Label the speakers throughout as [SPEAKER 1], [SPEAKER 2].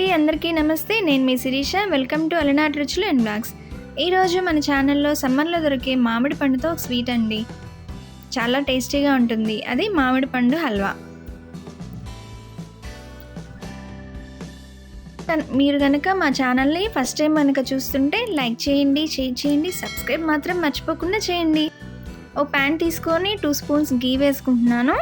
[SPEAKER 1] అండి అందరికీ నమస్తే. నేను మీ శిరీష. వెల్కమ్ టు అలనాట్ రుచులు అండ్ బ్లాగ్స్ ఈరోజు మన ఛానల్లో సమ్మర్లో దొరికే మామిడి పండుతో ఒక స్వీట్ అండి. చాలా టేస్టీగా ఉంటుంది. అది మామిడి పండు హల్వా. మీరు కనుక మా ఛానల్ని ఫస్ట్ టైం కనుక చూస్తుంటే లైక్ చేయండి షేర్ చేయండి సబ్స్క్రైబ్ మాత్రం మర్చిపోకుండా చేయండి. ఒక ప్యాన్ తీసుకొని టూ స్పూన్స్ గీ వేసుకుంటున్నాను.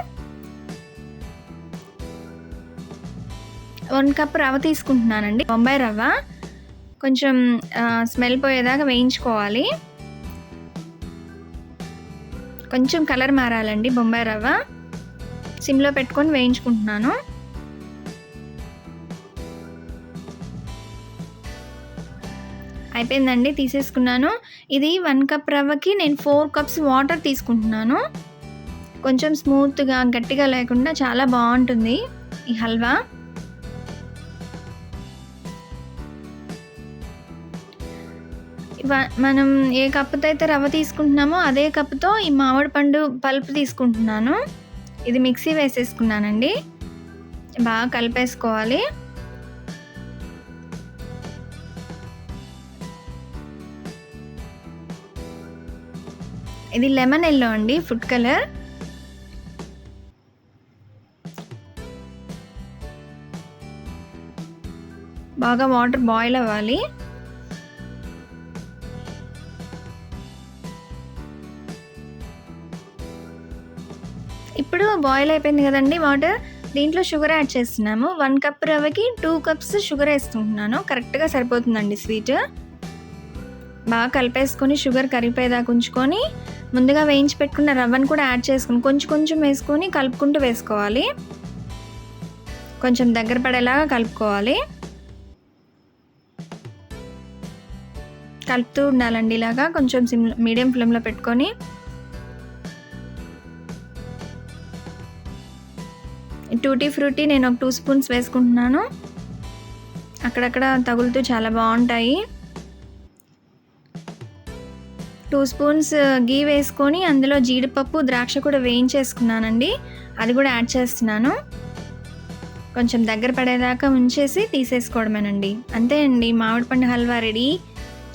[SPEAKER 1] వన్ కప్ రవ్వ తీసుకుంటున్నానండి. బొంబాయి రవ్వ. కొంచెం స్మెల్ పోయేదాకా వేయించుకోవాలి. కొంచెం కలర్ మారాలండి బొంబాయి రవ్వ. సిమ్లో పెట్టుకొని వేయించుకుంటున్నాను. అయిపోయిందండి తీసేసుకున్నాను. ఇది వన్ కప్ రవ్వకి నేను ఫోర్ కప్స్ వాటర్ తీసుకుంటున్నాను. కొంచెం స్మూత్గా గట్టిగా లేకుండా చాలా బాగుంటుంది ఈ హల్వా. మనం ఏ కప్పుతో అయితే రవ్వ తీసుకుంటున్నామో అదే కప్పుతో ఈ మామిడి పండు పల్పు తీసుకుంటున్నాను. ఇది మిక్సీ వేసేసుకున్నానండి. బాగా కలిపేసుకోవాలి. ఇది లెమన్ ఎల్లో అండి ఫుడ్ కలర్. బాగా వాటర్ బాయిల్ అవ్వాలి. ఇప్పుడు బాయిల్ అయిపోయింది కదండి వాటర్ దీంట్లో షుగర్ యాడ్ చేస్తున్నాము. వన్ కప్ రవ్వకి టూ కప్స్ షుగర్ వేసుకుంటున్నాను. కరెక్ట్గా సరిపోతుందండి స్వీట్ బాగా కలిపేసుకొని షుగర్ కరిగిపోయేదాకా ఉంచుకొని ముందుగా వేయించి పెట్టుకున్న రవ్వను కూడా యాడ్ చేసుకుని కొంచెం కొంచెం వేసుకొని కలుపుకుంటూ వేసుకోవాలి. కొంచెం దగ్గర పడేలాగా కలుపుకోవాలి. కలుపుతూ ఉండాలండి ఇలాగా. కొంచెం సిమ్ మీడియం ఫ్లేమ్లో పెట్టుకొని టూటీ ఫ్రూటీ నేను ఒక టూ స్పూన్స్ వేసుకుంటున్నాను. అక్కడక్కడ తగులుతూ చాలా బాగుంటాయి. టూ స్పూన్స్ గీ వేసుకొని అందులో జీడిపప్పు ద్రాక్ష కూడా వేయించేసుకున్నానండి. అది కూడా యాడ్ చేస్తున్నాను. కొంచెం దగ్గర పడేదాకా ఉంచేసి తీసేసుకోవడమేనండి. అంతే అండి మామిడి పండు హల్వా రెడీ.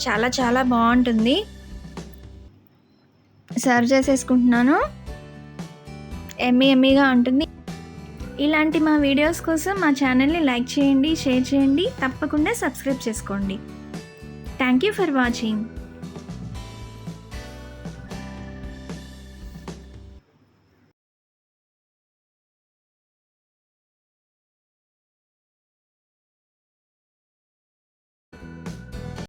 [SPEAKER 1] చాలా చాలా బాగుంటుంది. సర్వ్ చేసేసుకుంటున్నాను. ఎమ్మీ ఎమ్మీగా ఉంటుంది. ఇలాంటి మా వీడియోస్ కోసం మా ఛానల్ని లైక్ చేయండి షేర్ చేయండి తప్పకుండా సబ్స్క్రైబ్ చేసుకోండి. Thank you for watching